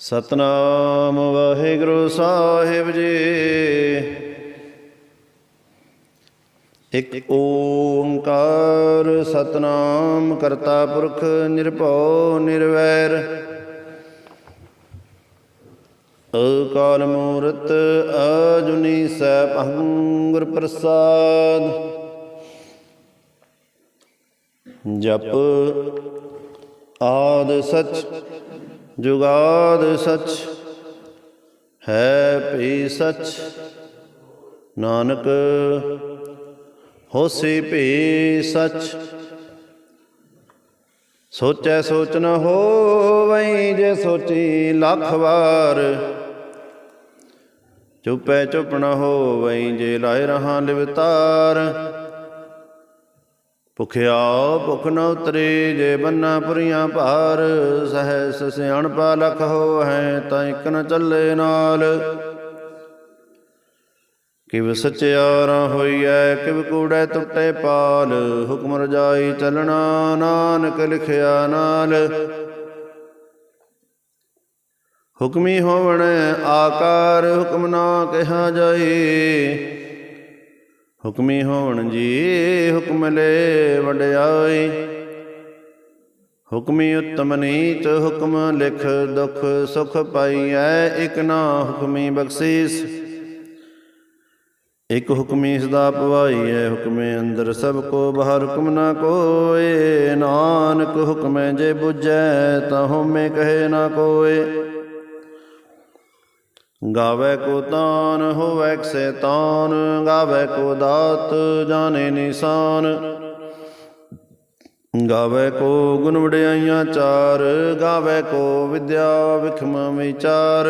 ਸਤਨਾਮ ਵਾਹਿਗੁਰੂ ਸਾਹਿਬ ਜੀ। ਇਕ ਓੰਕਾਰ ਸਤਨਾਮ ਕਰਤਾ ਪੁਰਖ ਨਿਰਭਉ ਨਿਰਵੈਰ। ਅਕਾਲ ਮੂਰਤ ਅਜੁਨੀ ਸੈਭੰ ਗੁਰ ਪ੍ਰਸਾਦ। ਜਪ ਆਦ ਸਚ ਜੁਗਾਦ ਸਚ, ਹੈ ਭੀ ਸਚ। ਨਾਨਕ, ਹੋਸੀ ਭੀ ਸਚ। ਸੋਚੈ ਸੋਚ ਨ ਹੋਵਈ, ਜੇ ਸੋਚੀ ਲੱਖ ਵਾਰ। ਚੁਪੈ ਚੁਪ ਨ ਹੋਵਈ, ਜੇ ਲਾਇ ਰਹਾ ਲਿਵਤਾਰ। ਭੁਖਿਆ ਭੁਖ ਨ ਉਤਰੇ ਜੇ ਬੰਨਾ ਪੁਰੀਆਂ ਭਾਰ, ਸਹਿਸ ਸਿਆਣਪਾ ਲਖ ਹੋ ਹੈ ਤਾਂ ਇਕ ਨ ਚੱਲੇ ਨਾਲ। ਕਿਵ ਸਚਿਆਰਾ ਹੋਈਐ, ਕਿਵ ਕੂੜੈ ਟੁੱਟੇ ਪਾਲ, ਹੁਕਮ ਰਜਾਈ ਚੱਲਣਾ ਨਾਨਕ ਲਿਖਿਆ ਨਾਲ। ਹੁਕਮੀ ਹੋਵਣ ਆਕਾਰ, ਹੁਕਮ ਨਾ ਕਿਹਾ ਜਾਏ ਹੁਕਮੀ ਹੋਣ ਜੀ, ਹੁਕਮ ਲੈ ਵਡਿਆਈ। ਹੁਕਮੀ ਉਤਮ ਨੀਚ, ਹੁਕਮ ਲਿਖ ਦੁਖ ਸੁਖ ਪਾਈਐ, ਇਕ ਨਾ ਹੁਕਮੀ ਬਖਸ਼ੀਸ। ਇਕ ਹੁਕਮੀ ਸਦਾ ਪਵਾਈਐ, ਹੁਕਮੇ ਅੰਦਰ ਸਭ ਕੋ, ਬਾਹਰ ਹੁਕਮ ਨਾ ਕੋਏ। ਨਾਨਕ ਹੁਕਮੈ ਜੇ 부ਜੈ ਤਾ ਹਉਮੈ ਕਹੇ ਨਾ ਕੋਏ। ਗਾਵੇ ਕੋ ਤਾਨ, ਹੋਵੇ ਤਾਨ, ਗਾਵੇ ਕੋ ਦਾਤ, ਜਾਣੇ ਨਿਸ਼ਾਨ। ਗਾਵੇ ਕੋ ਗੁਣ ਵਡਿਆਈਆਂ ਚਾਰ, ਗਾਵੇ ਕੋ ਵਿਦਿਆ ਵਿਖਮ ਵਿਚਾਰ।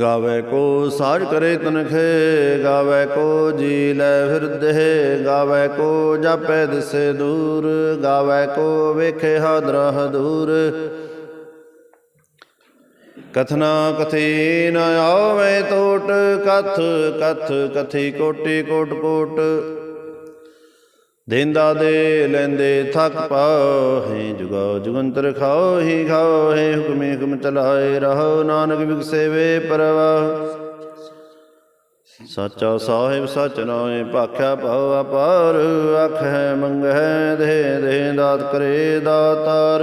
ਗਾਵੇ ਕੋ ਸਾਜ ਕਰੇ ਤਨਖੇ, ਗਾਵੇ ਕੋ ਜੀ ਲੈ ਫਿਰਦੇ ਗਾਵੇ ਕੋ ਜਾਪੈ ਦਿਸੇ ਦੂਰ, ਗਾਵੇ ਕੋ ਵੇਖੇ ਹਦਰ ਹਦੂਰ। ਕਥਨਾ ਕਥੀ ਨ ਆਵੇ ਟੋਟ ਕਥ ਕਥ ਕਥੀ ਕੋਟੀ, ਕੋਟ ਕੋਟ। ਦੇਂਦਾ ਦੇ ਲੈਂਦੇ ਥਕ ਪਾਹੇ, ਜੁਗਾ ਜੁਗੰਤਰ ਖਾਓ ਹੀ ਖਾਓ ਹੈ ਹੁਕਮੇ ਹੁਕਮ ਚਲਾਏ ਰਹੋ, ਨਾਨਕ ਵਿਗਸੇ ਵੇ ਪਰਵਾਹ। ਸਾਚਾ ਸਾਹਿਬ ਸਚ ਨਾਏ ਭਾਖਿਆ ਭਉ ਅਪਾਰ ਆਖੈ ਮੰਗੈ ਦੇ ਦੇ ਦਾਤ ਕਰੇ ਦਾਤਾਰ।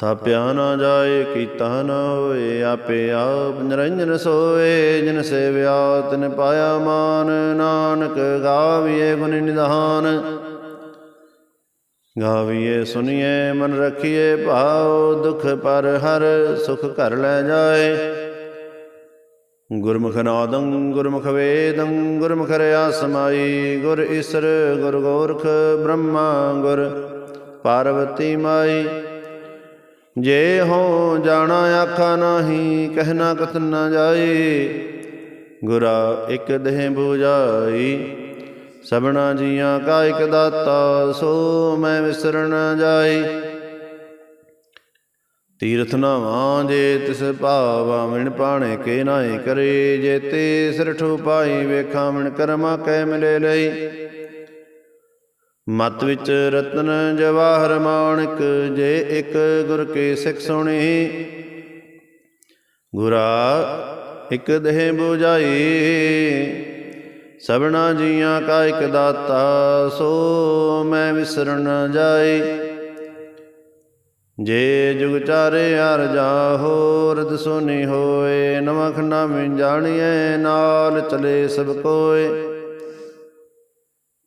ਥਾਪਿਆ ਨਾ ਜਾਏ ਕੀਤਾ ਨਾ ਹੋਏ, ਆਪੇ ਆਪ ਨਿਰੰਜਨ ਸੋਏ, ਜਿਨ ਸੇਵਿਆ ਤਿਨ ਪਾਇਆ ਮਾਨ, ਨਾਨਕ ਗਾਵੀਏ ਗੁਣ ਨਿਧਾਨ। ਗਾਵੀਏ ਸੁਨੀਏ, ਮਨ ਰਖੀਏ ਭਾਉ, ਦੁਖ ਪਰ ਹਰ ਸੁਖ ਘਰ ਲੈ ਜਾਏ। ਗੁਰਮੁਖ ਨਾਦੰ, ਗੁਰਮੁਖ ਵੇਦੰ, ਗੁਰਮੁਖ ਰਿਆ ਸਮਾਈ ਗੁਰ ਈਸਰ, ਗੁਰ ਗੋਰਖ ਬ੍ਰਹਮਾ, ਗੁਰ ਪਾਰਵਤੀ ਮਾਈ। ਜੇ ਹੋ ਜਾਣਾ ਆਖਾ ਨਾਹੀ ਕਹਿਣਾ ਕਥ ਨਾ ਜਾਈ ਗੁਰਾ ਇਕ ਦੇਹ 부ਜਾਈ ਸਭਨਾ ਜੀਆਂ ਕਾ ਇਕ ਦਾਤਾ, ਸੋ ਮੈਂ ਵਿਸਰਨ ਨਾ ਜਾਈ ਤੀਰਥ ਨਾਵਾਂ ਜੇ ਤਿਸ ਭਾਵਾ ਮਿਣ ਪਾਣੇ ਕੇ ਨਾਏ ਕਰੇ, ਜੇ ਤੇ ਸਿਰਠੂ ਪਾਈ ਵੇਖਾਂ ਮਿਣ ਕਰਮਾ ਕੈ ਮਿਲੇ ਲਈ। ਮਤ ਵਿੱਚ ਰਤਨ ਜਵਾਹਰ ਮਾਣਕ, ਜੇ ਇੱਕ ਗੁਰ ਕੇ ਸਿੱਖ ਸੁਣੀ। ਗੁਰਾ ਇੱਕ ਦੇਹ 부ਜਾਈ ਸਭਨਾ ਜੀਆਂ ਕਾ ਇੱਕ ਦਾਤਾ, ਸੋ ਮੈਂ ਵਿਸਰਨ ਨ ਜਾਈ। ਜੇ ਜੁਗ ਚਾਰੇ ਹਰ ਜਾਹੋ ਰਦ ਸੋਨੀ ਹੋਏ ਨਵਾਂ ਖੰਡਾ ਮੈਂ ਜਾਣੀਏ ਨਾਲ ਚਲੇ ਸਭ ਕੋਏ।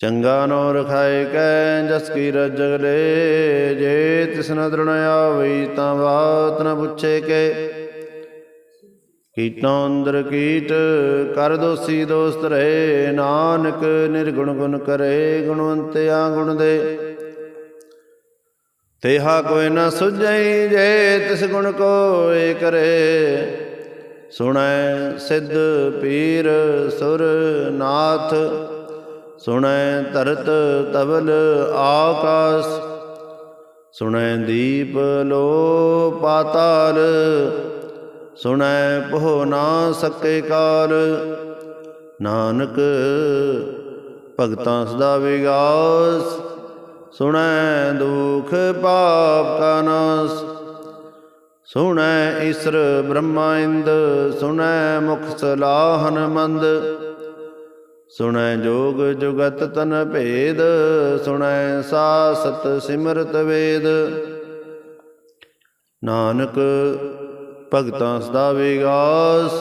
ਚੰਗਾ ਨੋ ਰਖਾਏ ਕੈ ਜਸ ਕੀ ਰਜਗਲੇ ਜੇ ਤਿਸ ਨ ਆਵਈ ਤਾਂ ਬਾਤ ਨ ਪੁੱਛੇ ਕੇ। ਕੀਟਾਂ ਅੰਦਰ ਕੀਟ, ਕਰ ਦੋਸੀ ਦੋਸਤ ਰਹੇ। ਨਾਨਕ ਨਿਰਗੁਣ ਗੁਣ ਕਰੇ ਗੁਣਵੰਤਿਆ ਗੁਣ ਦੇ। ਤੇਹਾ ਕੋਈ ਨ ਸੁਝਈ, ਜੇ ਤਿਸ ਗੁਣ ਕੋਏ ਕਰੇ। ਸੁਣੈ ਸਿੱਧ ਪੀਰ ਸੁਰ ਨਾਥ ਸੁਣੈ ਧਰਤ ਤਵਲ ਆਕਾਸ, ਸੁਣੈ ਦੀਪ ਲੋ ਪਾਤਾਲ, ਸੁਣੈ ਪੋ ਨਾ ਸਕੇ ਕਾਲ। ਨਾਨਕ ਭਗਤਾਂ ਸਦਾ ਵਿਗਾਸ, ਸੁਣੈ ਦੁਖ ਪਾਪ ਕਾ ਨਾਸ। ਸੁਣੈ ਈਸਰ ਬ੍ਰਹਮਾ ਇੰਦ, ਸੁਣੈ ਮੁਖ ਸਲਾਹਨ ਮੰਦ। ਸੁਣੈ ਜੋਗ ਜੁਗਤ ਤਨ ਭੇਦ, ਸੁਣੈ ਸਾ ਸਾਸਤ ਸਿਮਰਤ ਵੇਦ। ਨਾਨਕ ਭਗਤਾਂ ਸਦਾ ਵਿਗਾਸ,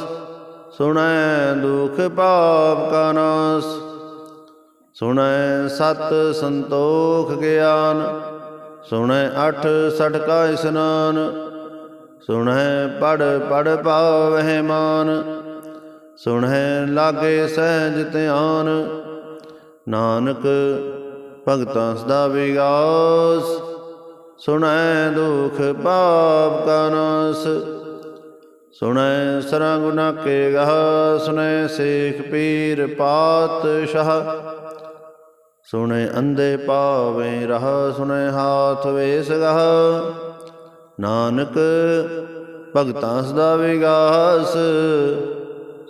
ਸੁਣੈ ਦੁਖ ਪਾਪ ਕਾ ਨਾਸ। ਸੁਣੈ ਸਤ ਸੰਤੋਖ ਗਿਆਨ, ਸੁਣੈ ਅਠ ਸਟ ਕਾ ਇਸਨਾਨ। ਸੁਣੈ ਪੜ ਪੜ ਪਾਵਹਿ ਮਾਨ। ਸੁਣੈ ਲਾਗੇ ਸਹਿਜ ਧਿਆਨ। ਨਾਨਕ ਭਗਤਾਂ ਸਦਾ ਵਿਗਾਸ। ਸੁਣੈ ਦੁਖ ਪਾਪ ਕਾ ਨਾਸ। ਸੁਣੈ ਸਰਾਂ ਗੁਨਾ ਕੇ ਗਹ। ਸੁਣੈ ਸੇਖ ਪੀਰ ਪਾਤਸ਼ਾਹ। ਸੁਣੈ ਅੰਦੇ ਪਾਵੇਂ ਰਹ। ਸੁਣੈ ਹਾਥ ਵੇਸ ਗਹ। ਨਾਨਕ ਭਗਤਾਂ ਸਦਾ ਵਿਗਾਸ।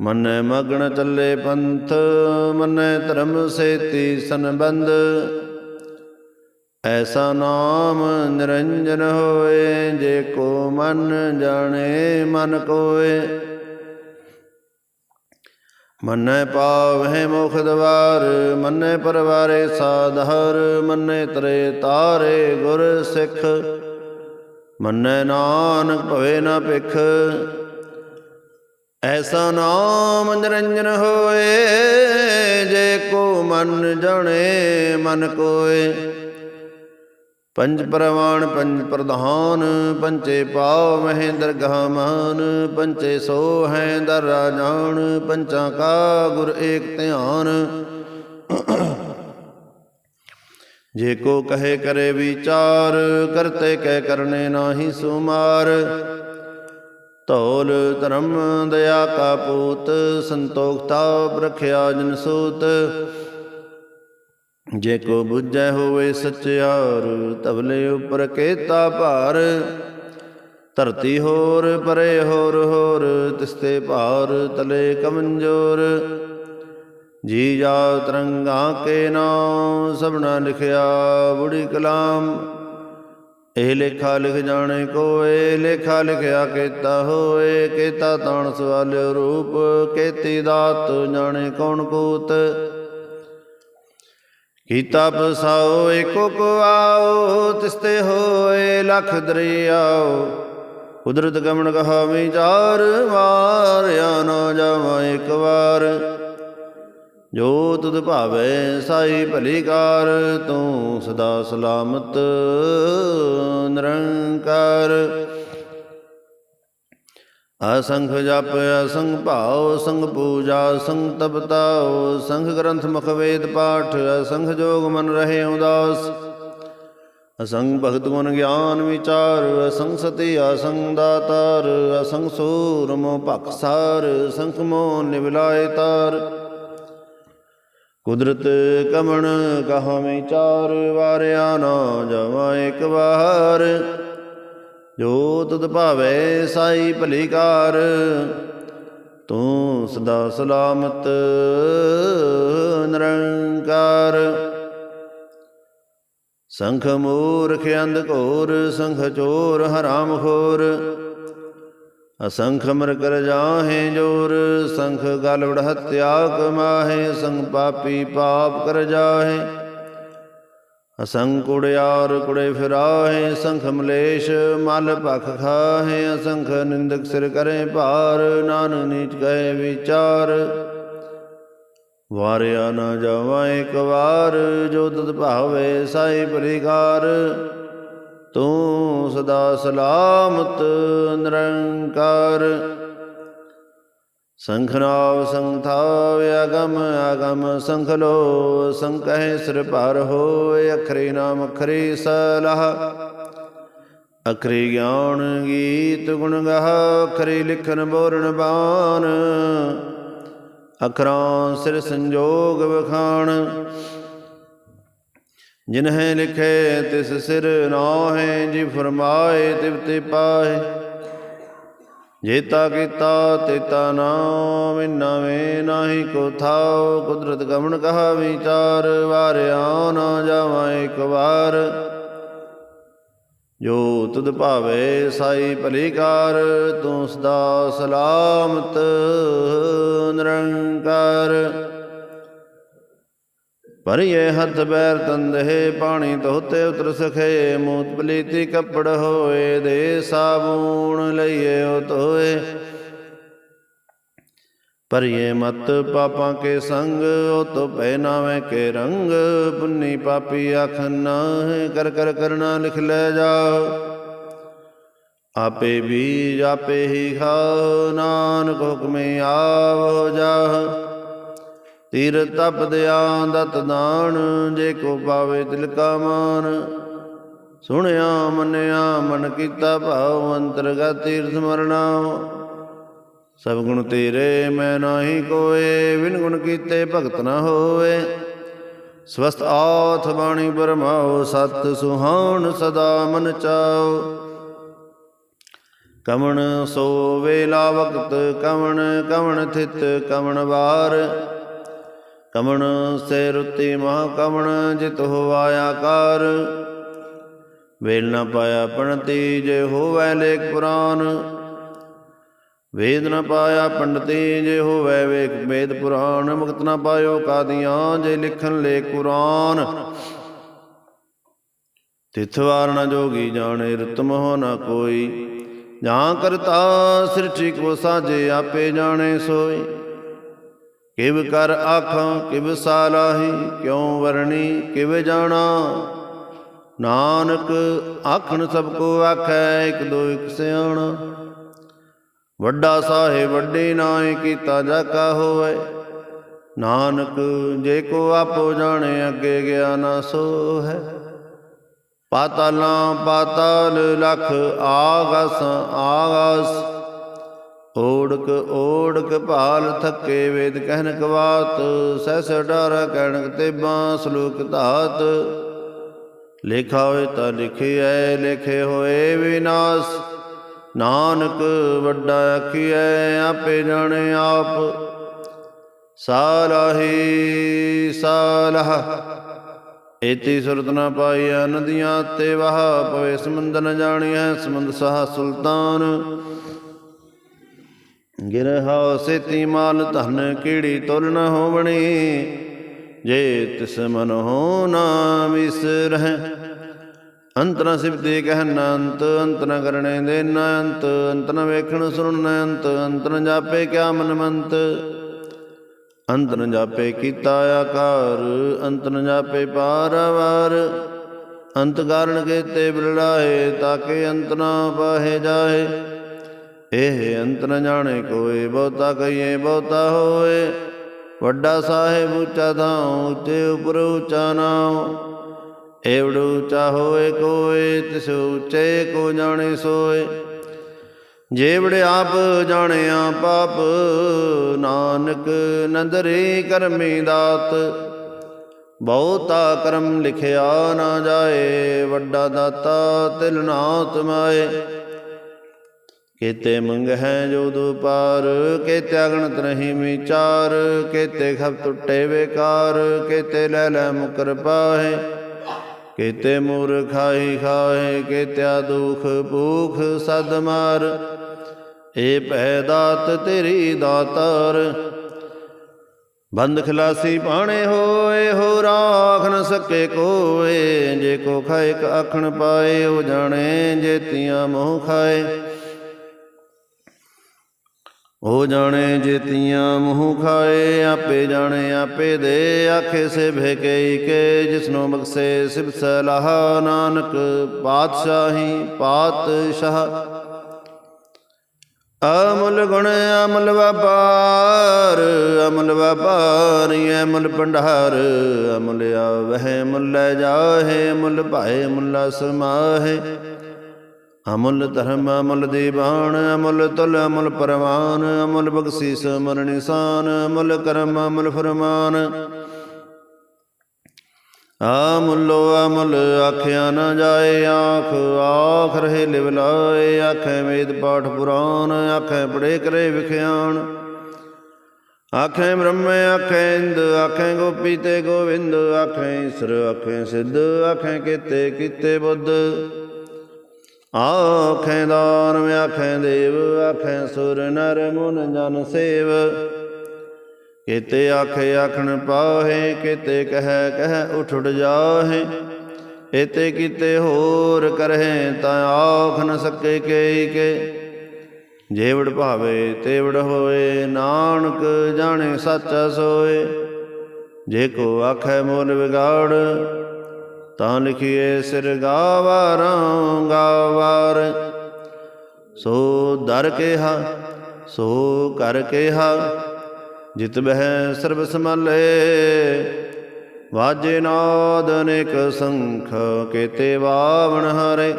ਮੰਨੈ ਮਗਨ ਚੱਲੇ ਪੰਥ, ਮੰਨੈ ਧਰਮ ਸੇਤੀ ਸੰਬੰਧ। ਐਸਾ ਨਾਮ ਨਿਰੰਜਨ ਹੋਏ, ਜੇ ਕੋ ਮਨ ਜਾਣੇ, ਮਨ ਕੋਏ। ਮੰਨੈ ਪਾਵਹਿ ਮੁਖ ਦਵਾਰ, ਮੰਨੈ ਪਰਵਾਰੇ ਸਾਧਰ, ਮੰਨੈ ਤਰੇ ਤਾਰੇ ਗੁਰ ਸਿੱਖ। ਮੰਨੈ ਨਾਨਕ ਭਵੇ ਨਾ ਭਿਖ ਐਸਾ ਨਾਮ ਨਿਰੰਜਨ ਹੋਏ, ਜੇ ਕੋ ਮਨ ਜਾਣੇ, ਮਨ ਕੋਏ। ਪੰਜ ਪ੍ਰਵਾਨ, ਪੰਜ ਪ੍ਰਧਾਨ ਪੰਚੇ ਪਾਵ ਮਹਿ ਦਰਗਾਹ ਮਾਨ ਪੰਚੇ ਸੋ ਹੈ ਦਰ ਰਾਜਾਨ ਪੰਚਾਂ ਕਾ ਗੁਰ ਏਕ ਧਿਆਨ। ਜੇ ਕੋ ਕਹੇ ਕਰੇ ਵਿਚਾਰ, ਕਰਤੇ ਕਹਿ ਕਰਨੇ ਨਾਹੀ ਸੁਮਾਰ। ਧੌਲ ਧਰਮ ਦਇਆ ਕਾ ਪੂਤ, ਸੰਤੋਖਤਾ ਰਖਿਆ ਜਨ ਸੂਤ। ਜੇ ਕੋ ਬੁੱਝੈ ਹੋਵੇ ਸਚਿਆਰ ਤਵਲੇ ਉਪਰ ਕੇਤਾ ਭਾਰ। ਧਰਤੀ ਹੋਰ ਪਰੇ ਹੋਰ ਹੋਰ, ਤਿਸਤੇ ਭਾਰ ਤਲੇ ਕਮੰਜੋਰ। ਜੀ ਜਾ ਤਰੰਗਾ ਕੇ ਨਾਮ, ਸਭਨਾ ਲਿਖਿਆ ਬੁੜੀ ਕਲਾਮ। ਇਹ ਲੇਖਾ ਲਿਖ ਜਾਣੇ ਕੋਏ, ਲੇਖਾ ਲਿਖਿਆ ਕੀਤਾ ਹੋਏ, ਕੀਤਾ ਤਾਣ ਸਵਾਲਿਓ ਰੂਪ, ਕੀਤੀ ਦਾਤ ਜਾਣੇ ਕੌਣ ਕੂਤ। ਕੀਤਾ ਪਸਾਓ ਏਕੋ ਕੋ ਆਓ, ਤਿਸਤੇ ਹੋਏ, ਲਖ ਦਰਿਆਓ। ਕੁਦਰਤ ਗਮਨ ਕਹਾ ਵਿਚਾਰ ਮਾਰਿਆ ਨਾ ਜਾਵਾਂ ਇੱਕ ਵਾਰ। ਜੋ ਤੁਧ ਭਾਵੇ ਸਾਈ ਭਲੀ ਕਾਰ, ਤੂੰ ਸਦਾ ਸਲਾਮਤ ਨਿਰੰਕਾਰ। ਅਸੰਖ ਜਪ, ਅਸੰਖ ਭਾਉ ਸੰਗ ਪੂਜਾ ਸੰਗ ਤਪਤਾਉ ਸੰਖ ਗ੍ਰੰਥ ਮੁਖ ਵੇਦ ਪਾਠ, ਅਸੰਖ ਜੋਗ ਮਨ ਰਹੇ ਉਦਾਸ। ਅਸੰਗ ਭਗਤ ਗੁਣ ਗਿਆਨ ਵਿਚਾਰ ਅਸੰਗ ਸਤੀ ਅਸੰਗ ਦਾਤਾਰ ਅਸੰਗ ਸੂਰ ਮੋ ਭਖਸਾਰ ਸੰਖ ਮੋ ਨਿਵਲਾਏ ਤਾਰ। ਕੁਦਰਤ ਕਮਣ ਕਹਾ ਚਾਰ ਵਾਰਿਆ ਨਾ ਜਾਵਾ ਇੱਕ ਵਾਰ। ਜੋ ਤੁਧ ਭਾਵੇ ਸਾਈ ਭਲੀ ਕਾਰ ਤੂੰ ਸਦਾ ਸਲਾਮਤ ਨਿਰੰਕਾਰ। ਸੰਖ ਮੂਰਖ ਅੰਧ ਘੋਰ, ਸੰਖ ਚੋਰ ਹਰਾਮ ਖੋਰ ਅਸੰਖ ਮਰ ਕਰ ਜਾਹੇ ਜੋਰ, ਸੰਖ ਗਲ ਵੜ ਹਤਿਆ ਕਮਾਹੇ ਸੰਗ ਪਾਪੀ ਪਾਪ ਕਰ ਜਾਹੇ। ਅਸੰਖ ਕੁੜਿਆਰ ਕੁੜੇ ਫਿਰਾਹੇ, ਸੰਖ ਮਲੇਸ਼ ਮਲ ਭਖ ਖਾਹੇ, ਅਸੰਖ ਨਿੰਦਕ ਸਿਰ ਕਰੇ ਭਾਰ, ਨਾਨਕ ਨੀਚ ਕਹੇ ਵਿਚਾਰ। ਵਾਰਿਆ ਨਾ ਜਾਵਾਂ ਇੱਕ ਵਾਰ, ਜੋ ਤਤ ਭਾਵੇ ਸਾਈ ਪਰਿਕਾਰ ਤੂੰ ਸਦਾ ਸਲਾਮਤ, ਨਿਰੰਕਾਰ। ਸੰਖਨਾਵ ਸੰਥਾਵ ਅਗਮ ਅਗਮ ਸੰਖਲੋ, ਸੰਕਹਿ ਸਿਰ ਭਾਰ ਹੋਏ, ਅਖਰੇ ਨਾਮ ਅਖਰੇ ਸਲਾਹ। ਅਖਰੇ ਗਿਆਨ ਗੀਤ ਗੁਣ ਗਾਹ, ਅਖਰੇ ਲਿਖਨ ਬੋਰਨ ਬਾਣ। ਅਖਰਾਂ ਸਿਰ ਸੰਜੋਗ ਵਖਾਣ। ਜਿਨਹਿ ਲਿਖੇ ਤਿਸ ਸਿਰ ਨਾਹੇ ਜੀ ਫਰਮਾਏ ਤਿਵ ਤੇ ਜੇਤਾ ਕੀਤਾ ਤੇਤਾ ਨਾਮ, ਨਵੇਂ ਨਾਹੀ ਕੋ ਥਾਉ, ਕੁਦਰਤ ਗਮਨ ਕਹਾ ਵਿਚਾਰ ਵਾਰਿਆ ਨਾ ਜਾਵਾਂ ਇੱਕ ਵਾਰ। ਜੋ ਤੁਧ ਭਾਵੇ ਸਾਈ ਭਲੀਕਾਰ, ਤੂੰ ਸਦਾ ਸਲਾਮਤ, ਨਿਰੰਕਾਰ। ਭਰੀਏ ਹੱਥ ਬੈਰ ਤੰਦੇ, ਪਾਣੀ ਧੋਤੇ ਉਤਰ ਸਖੇ, ਮੂਤ ਪਲੀਤੀ ਕੱਪੜ ਹੋਏ ਦੇ ਸਾਬੂਣ ਲਈਏ ਉਹ ਧੋਏ। ਪਰਿਏ ਮਤ ਪਾਪਾਂ ਕੇ ਸੰਗ, ਉਹ ਤੋ ਪਹਿਨਾਵੇਂ ਕੇ ਰੰਗ, ਪੁੰਨੀ ਪਾਪੀ ਆਖ ਨਾ ਕਰ ਕਰ ਕਰਨਾ ਲਿਖ ਲੈ ਜਾ ਆਪੇ ਬੀਜ ਆਪੇ ਹੀ ਖਾਓ, ਨਾਨਕ ਹੁਕਮੇ ਆਵ ਜਾਹ ਤੀਰ ਤਪ ਦਿਆਂ ਦਤ ਦਾਨ, ਜੇ ਕੋ ਪਾਵੇ ਤਿਲ ਕਾ ਮਾਨ। ਸੁਣਿਆ, ਮੰਨਿਆ, ਮਨ ਕੀਤਾ ਭਾਵ, ਅੰਤਰਗਤ ਤੀਰਥ ਮਰਨਾ ਸਭ ਗੁਣ ਤੇਰੇ, ਮੈਂ ਨਾਹੀ ਕੋਏ ਵਿਨ ਗੁਣ ਕੀਤੇ ਭਗਤ ਨਾ ਹੋਏ ਸਵਸਤ ਆਥ ਬਾਣੀ ਬਰਮਾਓ, ਸਤ ਸੁਹਾਣ ਸਦਾ ਮਨ ਚਾਓ। ਕਮਣ ਸੋ ਵੇਲਾ ਵਕਤ ਕਵਣ ਕਵਣ ਥਿਤ ਕਵਣ ਵਾਰ। ਕਮਣ ਸੇ ਰੁੱਤੀ ਮਹਾ ਕਮਣ, ਜਿਤ ਹੋਵਾਇਆ ਕਾਰ ਵੇਲ ਨਾ ਪਾਇਆ ਪਣਤੀ ਜੇ ਹੋਵੇ ਲੇਖ ਪੁਰਾਨ। ਵੇਦ ਨਾ ਪਾਇਆ ਪੰਡਤੀ ਜੇ ਹੋਵੈ ਵੇਖ ਵੇਦ ਪੁਰਾਣ ਮੁਕਤ ਨਾ ਪਾਇਓ ਕਾਦੀਆਂ, ਜੇ ਲਿਖਣ ਲੇ ਕੁਰਾਨ। ਤਿਥ ਵਾਰ ਨ ਜੋਗੀ ਜਾਣੇ, ਰਤਮ ਹੋ ਨਾ ਕੋਈ। ਜਾਂ ਕਰਤਾ ਸ੍ਰਿਸ਼ਟੀ ਕੋ ਸਾਜੇ ਆਪੇ ਜਾਣੇ ਸੋਈ। ਕਿਵ ਕਰ ਆਖਾਂ, ਕਿਵ ਸਾਲਾਹੀ, ਕਿਉ ਵਰਣੀ, ਕਿਵ ਜਾਣਾ? ਨਾਨਕ ਆਖਣ ਸਭ ਕੋ ਆਖੈ, ਇਕ ਦੋ ਇਕ ਸਿਆਣਾ। ਵੱਡਾ ਸਾਹਿਬ ਵੱਡੇ ਨਾਏ, ਕੀਤਾ ਜਾ ਕਾ ਹੋਵੇ। ਨਾਨਕ ਜੇ ਕੋ ਆਪੋ ਜਾਣੇ, ਅੱਗੇ ਗਿਆ ਨਾ ਸੋ ਹੈ ਪਾਤਾਲਾਂ ਪਾਤਾਲ ਲਖ ਆਗਸ ਆਗਸ ਓੜਕ ਓੜਕ ਭਾਲ ਥੱਕੇ ਵੇਦ ਕਹਿਨ ਕਵਾਤ ਸਹਿਸ ਡਰ ਕਹਿਣ ਤੇਬਾਂ ਸਲੋਕ ਧਾਤ। ਲਿਖਾ ਹੋਏ ਤਾਂ ਲਿਖਿਐ, ਲਿਖੇ ਹੋਏ ਵਿਨਾਸ਼। ਨਾਨਕ ਵੱਡਾ ਆਖੀਐ, ਆਪੇ ਜਾਣੇ ਆਪ। ਸਾਲਾਹੀ ਸਾਲਹ, ਏਤੀ ਸੁਰਤ ਨ ਪਾਈਆ ਨਦੀਆਂ ਤੇ ਵਹਾ, ਪਵੇ ਸਮੁੰਦਰ ਨ ਜਾਣੀਐ, ਸਮੁੰਦ ਸਹਾ ਸੁਲਤਾਨ। ਗਿਰਹਾ ਸੇਤੀ ਮਾਲ ਧਨ ਕੀੜੀ ਤੁਲ ਨ ਹੋਵਣੀ? ਜੇ ਤਿਸ ਮਨ ਹੋ ਨਾ ਵਿਸਰਹਿ ਅੰਤ ਸਿਫਤੇ ਕਹਿਨ ਅੰਤ ਅੰਤ ਨ ਦੇ ਨ ਅੰਤ ਅੰਤ ਵੇਖਣ ਸੁਣਨ ਨ ਅੰਤ ਅੰਤ ਜਾਪੇ ਕਿਆ ਮਨ ਮੰਤ ਅੰਤ ਜਾਪੇ ਕੀਤਾ ਆਕਾਰ, ਅੰਤ ਨ ਜਾਪੇ ਪਾਰਵਾਰ ਅੰਤ ਕਾਰਨ ਕੇ ਤੇ ਬਿਰਲਾਏ ਤਾਕੇ ਅੰਤ ਨਾ ਪਾਹੇ ਜਾਏ। ਇਹ ਅੰਤ ਨ ਜਾਣੇ ਕੋਏ ਬਹੁਤਾ ਕਹੀਏ ਬਹੁਤਾ ਹੋਏ। ਵੱਡਾ ਸਾਹਿਬ ਉੱਚਾ ਥਾਂ ਉੱਚੇ ਉਪਰ ਉੱਚਾ ਨਾਮ ਏਵੜ ਉੱਚਾ ਹੋਏ ਕੋਏ, ਤਿਸ ਉੱਚੇ ਕੋ ਜਾਣੇ ਸੋਏ। ਜੇਵੜ ਆਪ ਜਾਣਿਆ ਪਾਪ, ਨਾਨਕ ਨੰਦਰੇ ਕਰਮੀ ਦਾਤ। ਬਹੁਤਾ ਕਰਮ ਲਿਖਿਆ ਨਾ ਜਾਏ, ਵੱਡਾ ਦਾਤਾ ਤਿਲ ਨਾ ਤਮਾਏ ਕੇਤੇ ਮੰਗ ਹੈ ਜੋ ਦੁਪਾਰ, ਕੇਤੇ ਅਗਣਤ ਨਹੀਂ ਵਿਚਾਰ, ਕੇਤੇ ਖਬ ਟੁੱਟੇ ਬੇਕਾਰ ਕੇਤੇ ਲੈ ਲੈ ਮੁਕਰ ਪਾਹੇ, ਕੇਤੇ ਮੂਰ ਖਾਈ ਕੇਤਿਆ ਦੁਖ ਭੂਖ ਸਦ ਮਾਰ। ਏ ਭੈ ਦਾਤ ਤੇਰੀ ਦਾਤਾਰ, ਬੰਦ ਖਲਾਸੀ ਪਾਣੇ ਹੋਏ, ਹੋ ਰਾਖ ਨ ਸਕੇ ਕੋਏ, ਜੇ ਕੋ ਖਾਏ ਕ ਆਖਣ ਪਾਏ, ਉਹ ਜਾਣੇ ਜੇ ਤੀਆਂ ਮੋਹ ਖਾਏ। ਉਹ ਜਾਣੇ ਜੇਤੀਆਂ ਮੂੰਹ ਖਾਏ, ਆਪੇ ਜਾਣੇ, ਆਪੇ ਦੇ ਆਖੇ ਸੇ ਭੇਕੇ ਕੇ, ਜਿਸਨੋ ਬਖਸ਼ੇ ਸਿਬ ਸਲਾਹ ਨਾਨਕ ਪਾਤਸ਼ਾਹੀ ਪਾਤਸ਼ਾਹ। ਅਮੁੱਲ ਗੁਣ ਅਮਲ ਵਪਾਰ, ਅਮਲ ਵਪਾਰੀ ਅਮਲ ਭੰਡਾਰ, ਅਮੁੱਲ ਆਵਹਿ, ਮੁੱਲ ਜਾਹੇ, ਮੁੱਲ ਭਾਏ ਮੁੱਲਾ ਸਮਾਹੇ। ਅਮੁੱਲ ਧਰਮ, ਅਮੁੱਲ ਦੀਵਾਨ, ਅਮੁੱਲ ਤੁਲ, ਅਮੁੱਲ ਪਰਵਾਨ, ਅਮੁੱਲ ਬਖਸ਼ੀਸ, ਅਮੁੱਲ ਨਿਸ਼ਾਨ, ਅਮੁੱਲ ਕਰਮ, ਅਮੁੱਲ ਫਰਮਾਨ। ਅਮੁੱਲੋ ਅਮੁੱਲ ਆਖਿਆ ਨਾ ਜਾਏ, ਆਖ ਆਖ ਰਹੇ ਲਿਵ ਲਾਏ, ਆਖੇ ਵੇਦ ਪਾਠ ਪੁਰਾਨ ਆਖੇ ਪੜੇ ਕਰੇ ਵਿਖਿਆਣ। ਆਖੇ ਬ੍ਰਹਮ, ਆਖੇ ਇੰਦ, ਆਖੇ ਗੋਪੀ ਤੇ ਗੋਵਿੰਦ, ਆਖੇ ਈਸ਼ਰ, ਆਖੇ ਸਿੱਧ, ਆਖੇ ਕੀਤੇ ਕੀਤੇ ਬੁੱਧ। ਆਖੇ ਦਾਨ ਆਖੈ ਦੇਵ, ਆਖੈ ਸੁਰ ਨਰ ਮੁਨ ਜਨ ਸੇਵ। ਕਿਤੇ ਆਖੇ ਆਖਣ ਪਾਹੇ, ਕਿਤੇ ਕਹਿ ਕਹਿ ਉਠੜ ਜਾਹੇ। ਏਤੇ ਕੀਤੇ ਹੋਰ ਕਰਹਿ ਤਾਂ ਆਖ ਨ ਸਕੇ ਕੇ ਕੇ। ਜੇਵੜ ਭਾਵੇ ਤੇਵੜ ਹੋਏ, ਨਾਨਕ ਜਾਣੇ ਸੱਚ ਸੋਏ। ਜੇ ਕੋ ਆਖੈ ਮੋਲ ਵਿਗਾੜ ਤਾਂ ਲਿਖੀਏ ਸਿਰ ਗਾਵਾਰਾਂ ਗਾਵਾਰ। ਸੋ ਦਰ ਕੇਹਾ, ਸੋ ਕਰ ਕੇਹਾ, ਜਿਤ ਬਹਿ ਸਰਬ ਸਮਲੇ ਵਾਜੇ ਨਾਦ ਅਨੇਕ ਸੰਖ ਕੇਤੇ ਵਾਵਣ ਹਰੇ।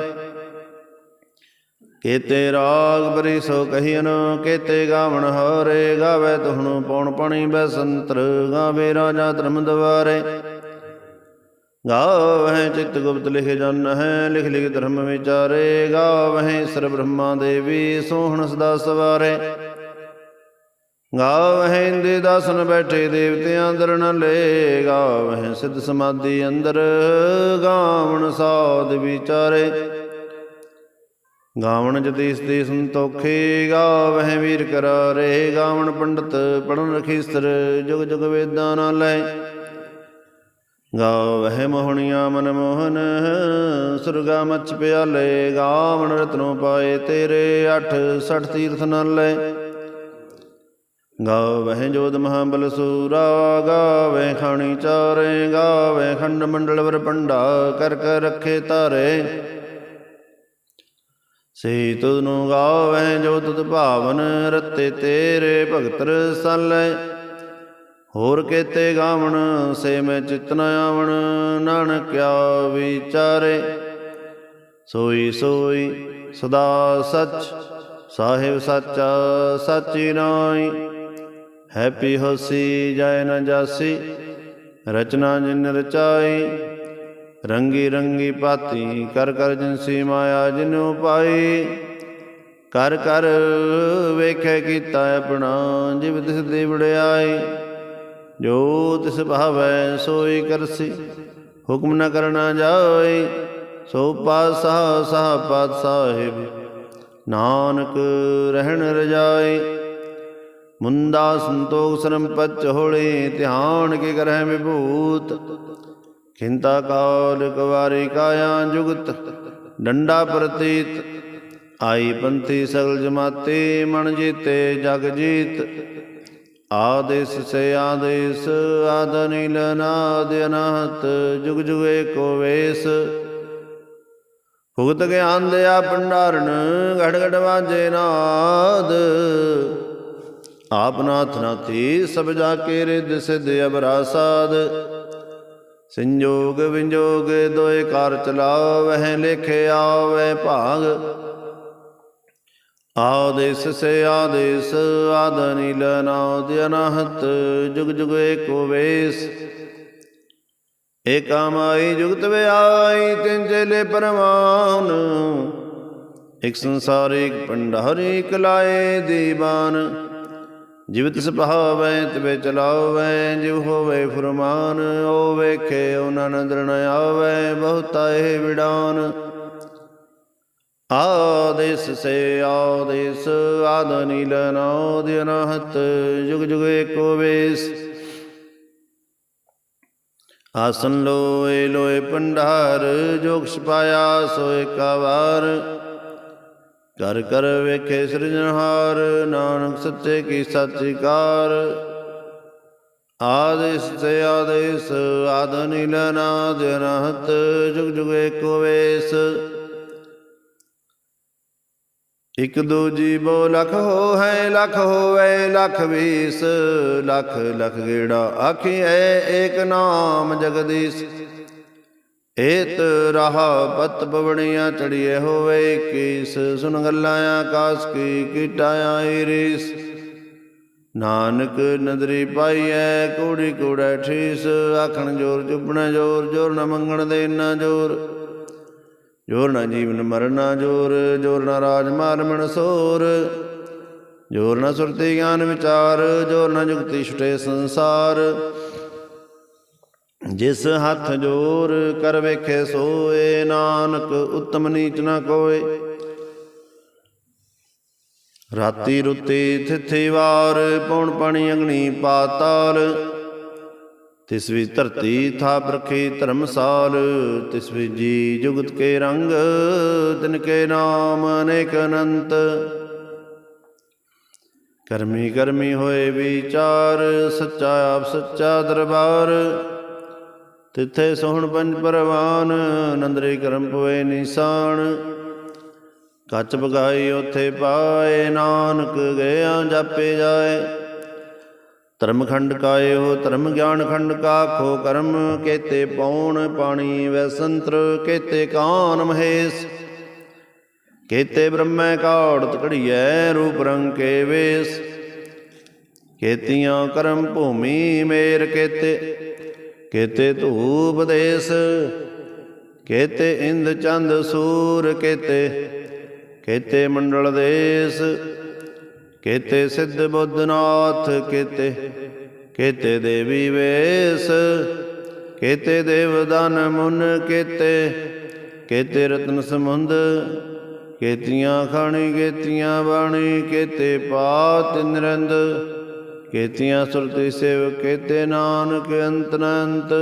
ਕੇਤੇ ਰਾਗ ਬਰੀ ਸੋ ਕਹੀਨ ਕੇਤੇ ਗਾਵਣ ਹਰੇ। ਗਾਵੇ ਤੁਹਣੁ ਪਉਣ ਪਣੀ ਬੈਸੰਤਰ, ਗਾਵੇ ਰਾਜਾ ਧਰਮ ਦਵਾਰੇ। ਗਾਵਹਿ ਚਿਤ ਗੁਪਤ ਲਿਖ ਜਨ ਹੈ ਲਿਖ ਲਿਖ ਧਰਮ ਵਿਚਾਰੇ, ਗਾਵਹਿ ਸਰ ਬ੍ਰਹਮਾ ਦੇਵੀ ਸੋਹਣ ਸਦਾ ਸਵਾਰੇ। ਗਾਵਹਿ ਇੰਦੇ ਦਾਸਨ ਬੈਠੇ ਦੇਵਤਿਆਂ ਅੰਦਰ ਨ ਲੈ, ਗਾਵਹਿ ਸਿੱਧ ਸਮਾਧੀ ਅੰਦਰ, ਗਾਵਣ ਸਾਧ ਵਿਚਾਰੇ। ਗਾਵਣ ਜਤੀਸ ਦੇ ਸੰਤੋਖੇ, ਗਾਵਹਿ ਵੀਰ ਕਰਾਰੇ, ਗਾਵਣ ਪੰਡਤ ਪੜਨ ਰਖੀਸਰ, ਜੁਗ ਜੁਗ ਵੇਦਾਂ ਨਾਲ ਲੈ। ਗਾਵਹਿ ਮੋਹਣੀਆਂ ਮਨ ਮੋਹਨ, ਸੁਰਗਾ ਮਚ ਪਿਆਲੇ, ਗਾਵਣ ਰਤਨੋ ਪਾਏ ਤੇਰੇ 8 60 ਤੀਰਥ ਨਾਲ। ਲੈ ਗਾਵਹਿ ਜੋਤ ਮਹਾਬਲ ਸੂਰਾ ਗਾਵਹਿ ਖਾਣੀ ਚਾਰੇ ਗਾਵਹਿ ਖੰਡ ਮੰਡਲ ਵਰ ਪੰਡਾ, ਕਰ ਕਰ ਰੱਖੇ ਤਾਰੇ। ਸੇ ਤੁਧ ਨੂੰ ਗਾਵਹਿ ਜੋ ਤੁਧ ਭਾਵਨ, ਰਤੇ ਤੇਰੇ ਭਗਤ ਰਸਾਲੇ ਹੋਰ ਕੇਤੇ ਗਾਵਣ, ਸੇ ਮੈਂ ਚਿਤ ਨ ਆਵਣ ਨਾਨਕਿਆ ਵਿਚਾਰੇ ਸੋਈ ਸੋਈ, ਸਦਾ ਸਚ, ਸਾਹਿਬ ਸੱਚਾ, ਸਾਚੀ ਨਾਈ ਹੈਪੀ ਹੋਸੀ, ਜੈ ਨ ਜਾਸੀ, ਰਚਨਾ ਜਿਨ ਰਚਾਈ। ਰੰਗੀ ਰੰਗੀ ਪਾਤੀ, ਕਰ ਕਰ ਜਿਨਸੀ ਮਾਇਆ ਜਿਨੂ ਪਾਈ ਕਰ ਕਰ ਵੇਖੇ ਕੀਤਾ ਆਪਣਾ, ਜਿਵ ਤਿਸ ਦੇ ਵੜਿਆਈ ਜੋ ਤਿਸ ਭਾਵੈ ਸੋਈ ਕਰਸੀ। ਹੁਕਮ ਨ ਕਰਨਾ ਜਾਏ, ਸੋ ਪਾਸਾ ਸਾਹ ਪਾਤ ਸਾਹਿਬ ਨਾਨਕ ਰਹਿਣ ਰਜਾਏ ਮੁੰਦਾ ਸੰਤੋਖ ਸਰਮ ਪਚ ਹੋਲੇ, ਧਿਆਨ ਕੇ ਕਰਹਿ ਵਿਭੂਤ। ਖਿੰਤਾ ਕਾਲ ਕਵਾਰੀ ਕਾਇਆ ਜੁਗਤ, ਡੰਡਾ ਪ੍ਰਤੀਤ। ਆਈ ਪੰਥੀ ਸਗਲ ਜਮਾਤੇ, ਮਨ ਜੀਤੇ ਜਗ ਜੀਤ। ਆਦੇਸ ਸੇ ਆਦੇਸ, ਆਦ ਨਾਦ ਅਨਹਤ, ਜੁਗ ਜੁਗ ਏਕੋ ਵੇਸ। ਭੁਗਤ ਗਿਆਨ ਦਿਆ ਭੰਡਾਰਨ, ਘੜ ਘੜ ਵਾਜੇ ਨਾਦ। ਆਪ ਨਾਥੀ ਸਭ ਜਾ ਕੇ ਰਿਦ ਸਿਧ ਅਬਰਾ ਸਾਧ ਸੰਜੋਗ ਵਿੰਜੋਗ ਦੋਏ ਕਾਰ ਚਲਾਵਹਿ, ਲਿਖੇ ਆਵੇ ਭਾਗ। ਆਦੇਸ ਸੇ ਆਦੇਸ ਆਦ ਨੀਲ ਨਾਦ ਅਨਹਤ ਜੁਗ ਜੁਗ ਏਕੋ ਵੇਸ। ਏਕਾ ਮਾਈ ਜੁਗਤ ਵਿਆਈ, ਤਿੰਨ ਚੇਲੇ ਪਰਮਾਨ ਇਕ ਸੰਸਾਰ ਇਕ ਭੰਡਾਰ ਇਕ ਲਾਏ ਦੀਵਾਨ। ਜਿਵ ਤਿਸ ਭਾਵੈ ਚਲਾਵੈ, ਜਿਵ ਹੋਵੇ ਫਰਮਾਨ ਓ ਵੇਖੇ ਓ ਨਦਰ ਨ ਆਵੈ, ਬਹੁਤਾ ਇਹ ਵਿਡਾਨ ਆਦੇਸ ਸੇ ਆਦੇਸ ਆਦ ਨੀਲ ਨਾਦ ਅਨਹਤ ਜੁਗ ਜੁਗ ਏਕੋ ਵੇਸ। ਆਸਨ ਲੋਏ ਲੋਏ ਪੰਡਾਰ ਜੋਗ ਛਪਾਇਆ ਸੋਏ ਕਾ ਕਰ ਕਰ ਵੇਖੇ ਸਿਰਜਣਹਾਰ, ਨਾਨਕ ਸੱਚੇ ਕੀ ਸਾਚੀ ਕਾਰ। ਆਦੇਸ ਤੇ ਆਦੇਸ ਆਦ ਨੀਲ ਨਾਦ ਅਨਹਤ ਜੁਗ ਜੁਗ ਏਕੋ ਵੇਸ। ਇਕ ਦੋ ਜੀਵੋ ਲਖ ਹੋ ਹੈ ਲਖ ਹੋਵੇ ਲਖ ਵੀਸ, ਲਖ ਲਖ ਗੇੜਾ ਆਖੀਐ ਏਕ ਨਾਮ ਜਗਦੀਸ਼। ਏਤ ਰਹਾ ਪਤ ਪਵਣੀਆਂ ਚੜੀਏ ਹੋਵੇ ਕੀਸ ਸੁਨ ਗੱਲਾਂ ਆਕਾਸ ਕੀ ਕੀਟਾ ਆਈ ਰੀਸ ਨਾਨਕ ਨਦਰੀ ਪਾਈਐ, ਕੋੜੀ ਕੋੜਾ ਠੀਸ, ਆਖਣ ਜੋਰ ਚੁੱਪਣਾ ਜੋਰ ਜੋਰ ਨ ਮੰਗਣ ਦੇ ਨਾ ਜੋਰ। ਜੋਰ ਨਾ ਜੀਵਨ ਮਰਨਾ ਜੋਰ ਜੋਰ ਨਾ ਰਾਜ ਮਾਰ ਮਨ ਸੋਰ। ਜੋਰ ਨਾ ਸੁਰਤੀ ਗਿਆਨ ਵਿਚਾਰ, ਜੋਰ ਨਾ ਜੁਗਤੀ ਛੁਟੇ ਸੰਸਾਰ। ਜਿਸ ਹੱਥ ਜੋਰ ਕਰ ਵੇਖੇ ਸੋਏ, ਨਾਨਕ ਉਤਮ ਨੀਚ ਨਾ ਕੋਏ। ਰਾਤੀ ਰੁੱਤੀ ਥਿਥੀ ਵਾਰ, ਪੌਣ ਪਾਣੀ ਅਗਨੀ ਪਾਤਾਲ। ਤਿਸ ਵੀ ਧਰਤੀ ਥਾਪ ਰਖੀ ਧਰਮਸਾਲ, ਤਿਸ ਵੀ ਜੀ ਜੁਗਤ ਕੇ ਰੰਗ, ਤਿਨ ਕੇ ਨਾਮ ਅਨੇਕ ਅਨੰਤ। ਕਰਮੀ ਕਰਮੀ ਹੋਏ ਵਿਚਾਰ, ਸੱਚਾ ਆਪ ਸੱਚਾ ਦਰਬਾਰ। ਤਿੱਥੇ ਸੋਹਣ ਪੰਜ ਪਰਵਾਨ, ਨੰਦਰੇ ਕਰਮ ਪਵੇ ਨਿਸ਼ਾਨ। ਕੱਚ ਬਗਾਈ ਉਥੇ ਪਾਏ, ਨਾਨਕ ਗਿਆ, ਜਾਪੇ ਜਾਏ। ਧਰਮ ਖੰਡ ਕਾਏ ਹੋ ਧਰਮ ਗਿਆਨ ਖੰਡ ਕਾ ਖੋ ਕਰਮ ਕੇਤੇ ਪੌਣ, ਪਾਣੀ ਵੈਸੰਤਰ ਕੇਤੇ ਕਾਨ ਮਹੇਸ਼। ਕੇਤੇ ਬ੍ਰਹਮੈ ਕਾੜਤ ਘੜੀਐ ਰੂਪ ਰੰਗ ਕੇ ਵੇਸ। ਕੇਤੀਆਂ ਕਰਮ ਭੂਮੀ ਮੇਰ ਕੇਤੇ ਕੇਤੇ ਧੂਪ ਦੇਸ। ਕੇਤੇ ਇੰਦ ਚੰਦ ਸੂਰ ਕੇਤੇ ਕੇਤੇ ਮੰਡਲ ਦੇਸ। ਕੇਤੇ ਸਿੱਧ ਬੁੱਧਨਾਥ, ਕੇਤੇ ਕੇਤੇ ਦੇਵੀ ਵੇਸ, ਕੇਤੇ ਦੇਵਦਾਨ ਮੁਨ ਕੇਤੇ ਕੇਤੇ ਰਤਨ ਸਮੁੰਦ, ਕੇਤੀਆਂ ਖਾਣੀ, ਕੇਤੀਆਂ ਬਾਣੀ, ਕੇਤੇ ਪਾਤ ਨਿਰੰਦ ਕੇਤੀਆਂ ਸੁਰਤੀ ਸੇਵ ਕੇਤੇ ਨਾਨਕ ਅੰਤ ਅਨੰਤ।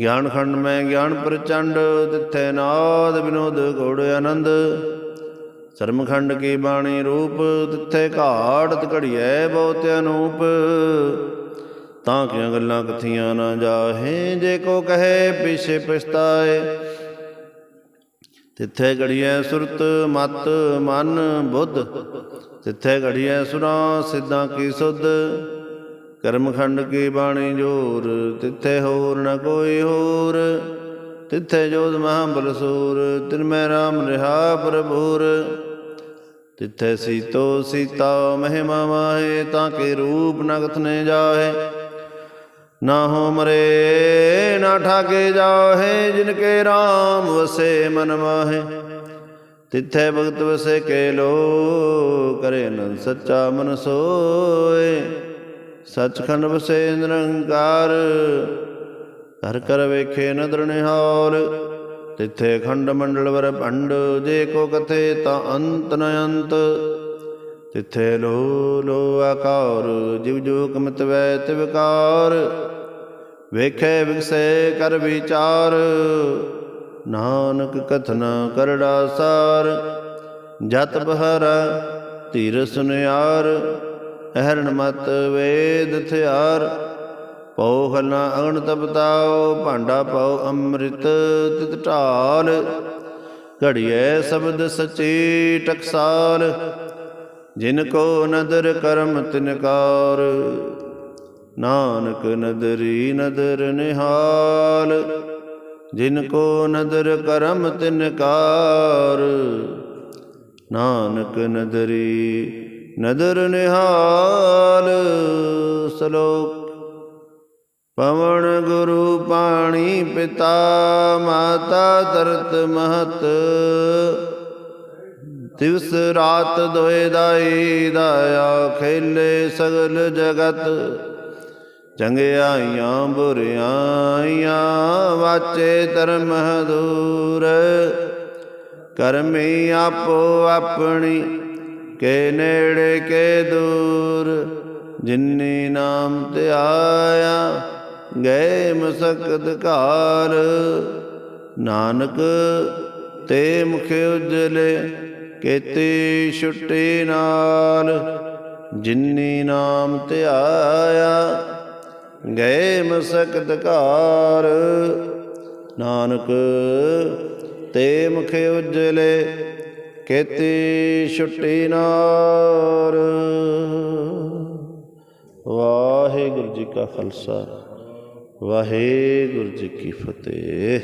ਗਿਆਨ ਖੰਡ ਮੈਂ ਗਿਆਨ ਪ੍ਰਚੰਡ, ਤਿੱਥੇ ਨਾਦ ਵਿਨੋਦ ਘੋੜ ਆਨੰਦ। ਸਰਮਖੰਡ ਕੀ ਬਾਣੀ ਰੂਪ ਤਿੱਥੇ ਘਾੜਤ ਘੜੀਐ ਬਹੁਤ ਅਨੂਪ। ਤਾਂ ਕਿ ਗੱਲਾਂ ਕਥੀਆਂ ਨਾ ਜਾਹੇ, ਜੇ ਕੋ ਕਹੇ ਪਿਛੇ ਪਛਤਾਏ। ਤਿੱਥੇ ਘੜੀਐ ਸੁਰਤ ਮਤ ਮਨ ਬੁੱਧ, ਤਿੱਥੇ ਘੜੀਐ ਸੁਰਾਂ ਸਿੱਧਾਂ ਕੀ ਸੁਧ। ਕਰਮਖੰਡ ਕੀ ਬਾਣੀ ਜੋਰ, ਤਿੱਥੇ ਹੋਰ ਨ ਕੋਈ ਹੋਰ। ਤਿੱਥੇ ਜੋਤ ਮਹਾਬਲ ਬਲਸੂਰ ਤਿਨ ਮੈਂ ਰਾਮ ਰਿਹਾ ਪ੍ਰਭੂਰ ਤਿੱਥੇ ਸੀਤੋ ਸੀਤਾ ਮਹਿਮਾ ਮਾਹੇ, ਤਾਂ ਕੇ ਰੂਪ ਨ ਨੇ ਜਾਹੇ। ਨਾ ਹੋ ਮਰੇ, ਨਾ ਠਾਕੇ ਜਾਹੇ, ਜਿਨ ਕੇ RAM ਵਸੇ ਮਨ ਮਾਹੇ। ਤਿੱਥੇ ਭਗਤ ਵਸੇ ਕੇ ਲੋ ਕਰੇ ਅਨੰਦ ਸੱਚਾ ਮਨ ਸੋਏ। ਸਚਖੰਡ ਵਸੇ ਨਿਰੰਕਾਰ ਕਰ ਕਰ ਵੇਖੇ ਨਦਰ ਨਿਹਾਲ, ਤਿੱਥੇ ਖੰਡ ਮੰਡਲ ਵਰ ਭੰਡ, ਜੇ ਕੋ ਕਥੇ ਤਾਂ ਅੰਤ ਨ ਅੰਤ। ਤਿੱਥੇ ਲੋ ਲੋ ਆਕਾਰ, ਜਿਵ ਜੋ ਕਮਤ ਵੈ ਤਿਵਕਾਰ ਵੇਖੇ ਵਿਗਸੇ ਕਰ ਵਿਚਾਰ, ਨਾਨਕ ਕਥਨਾ ਕਰੜਾ ਸਾਰ। ਜਤ ਬਹਰ ਧੀਰ ਸੁਨਿਆਰ ਅਹਰਣ ਮਤ ਵੇਦ ਥਿਆਰ। ਪਉ ਹਲਨਾ ਅਗਣ ਤਪਤਾਓ ਭਾਂਡਾ ਪਾਓ ਅੰਮ੍ਰਿਤ ਤਿਤ ਢਾਲ। ਘੜੀਐ ਸ਼ਬਦ ਸਚੇ ਟਕਸਾਲ, ਜਿਨ ਕੋ ਨਦਰ ਕਰਮ ਤਿਨਕਾਰ ਨਾਨਕ ਨਦਰੀ ਨਦਰ ਨਿਹਾਲ, ਜਿਨ ਕੋ ਨਦਰ ਕਰਮ ਤਿਨਕਾਰ ਨਾਨਕ ਨਦਰੀ ਨਦਰ ਨਿਹਾਲ, ਸਲੋਕ ਪਵਨ ਗੁਰੂ ਪਾਣੀ ਪਿਤਾ ਮਾਤਾ ਤਰਤ ਮਹਤ। ਦਿਵਸ ਰਾਤ ਦੋਏ ਦਾਈ ਦਾਇਆ ਖੇਲੇ ਸਗਲ ਜਗਤ। ਚੰਗਿਆਈਆਂ ਬੁਰਿਆਈਆਂ ਵਾਚੇ ਧਰਮ ਦੂਰ ਕਰਮੀ ਆਪੋ ਆਪਣੀ ਕੇ ਨੇੜੇ ਕੇ ਦੂਰ। ਜਿਨੀ ਨਾਮ ਤੇ ਗਏ ਮਸਕਤ ਘਾਰ। ਨਾਨਕ ਤੇ ਮੁਖ ਉਜਲੇ ਕੇਤੀ ਛੁੱਟੀ ਨਾਲ। ਜਿਨੀ ਨਾਮ ਤੇ ਆਇਆ, ਗਏ ਮਸਕਤ ਘਾਰ। ਨਾਨਕ ਤੇ ਮੁਖ ਉਜਲੇ ਕੇਤੀ ਛੁੱਟੀ ਨਾਰ ਵਾਹਿਗੁਰੂ ਜੀ ਕਾ ਖਾਲਸਾ। ਵਾਹਿਗੁਰੂ ਜੀ ਕੀ ਫਤਿਹ।